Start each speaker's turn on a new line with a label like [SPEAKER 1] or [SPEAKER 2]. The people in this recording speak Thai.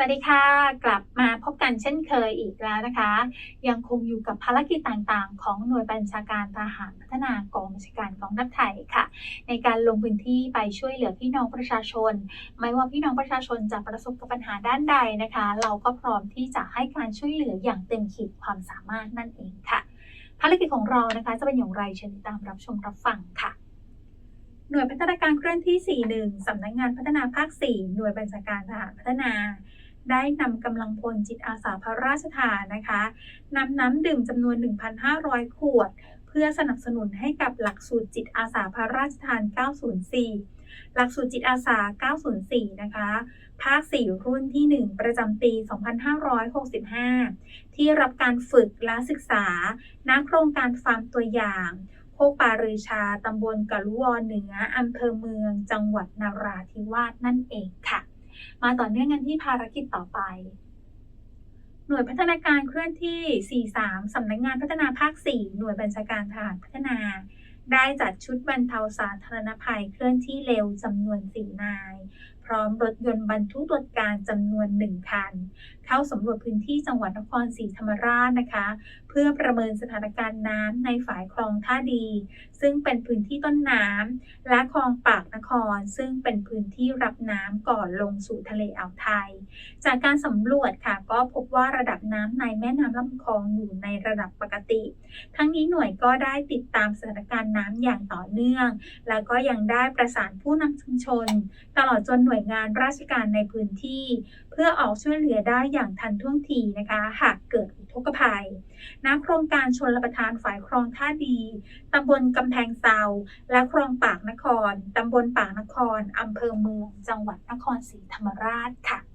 [SPEAKER 1] สวัสดีค่ะ กลับมาพบกันเช่นเคยอีกแล้วนะคะ ยังคงอยู่กับภารกิจต่างๆ ของหน่วยบัญชาการทหารพัฒนากองบัญชาการกองทัพไทยค่ะ ในการลงพื้นที่ไปช่วยเหลือพี่น้องประชาชน ไม่ว่าพี่น้องประชาชนจะประสบกับปัญหาด้านใดนะคะ เราก็พร้อมที่จะให้การช่วยเหลืออย่างเต็มขีดความสามารถนั่นเองค่ะ ภารกิจของเรานะคะจะเป็นอย่างไรเชิญติดตามรับชมรับฟังค่ะหน่วยพัฒนาการเคลื่อนที่ 41 สำนักงานพัฒนาภาค 4 หน่วยบัญชาการทหารพัฒนา ได้นำกำลังพลจิตอาสาพระราชทานนะคะนำน้ำดื่มจำนวน 1,500 ขวด เพื่อสนับสนุนให้กับหลักสูตรจิตอาสาพระราชทาน 904 หลักสูตรจิตอาสา 904 นะคะ ภาค 4 รุ่นที่ 1 ประจำปี 2565 ที่รับการฝึกและศึกษาณโครงการฟาร์มตัวอย่างโคกปารือชา ตำบลกะลุวอเหนือ อำเภอเมือง จังหวัดนาราธิวาสนั่นเองค่ะ มาต่อเนื่องกันที่ภารกิจต่อไป หน่วยพัฒนาการเคลื่อนที่ 43 สำนักงานพัฒนาภาค 4 หน่วยบัญชาการทหารพัฒนา ได้จัดชุดบรรเทาสาธารณภัยเคลื่อนที่เร็วจำนวน4นาย พร้อมรถยนต์บรรทุกตรวจการจำนวน1คัน เข้าสำรวจพื้นที่จังหวัดนครศรีธรรมราชนะคะ เพื่อประเมินสถานการณ์น้ำในฝายคลองท่าดี ซึ่งเป็นพื้นที่ต้นน้ำและคลองปากนคร ซึ่งเป็นพื้นที่รับน้ำก่อนลงสู่ทะเลอ่าวไทย จากการสำรวจค่ะก็พบว่าระดับน้ำในแม่น้ำลำคลองอยู่ในระดับปกติ ทั้งนี้หน่วยก็ได้ติดตามสถานการณ์น้ำอย่างต่อเนื่อง แล้วก็ยังได้ประสานผู้นำชุมชน ตลอดจนหน่วยงานราชการในพื้นที่ เพื่อออกช่วยเหลือได้อย่างทันท่วงทีนะคะ หากเกิดอุทกภัยณโครงการชนรประทานฝ่ายคลองท่าดีตำบลกำแพงเซาและคลองปากนครตำบลปากนครอำเภอเมือง จังหวัดนครศรีธรรมราชค่ะ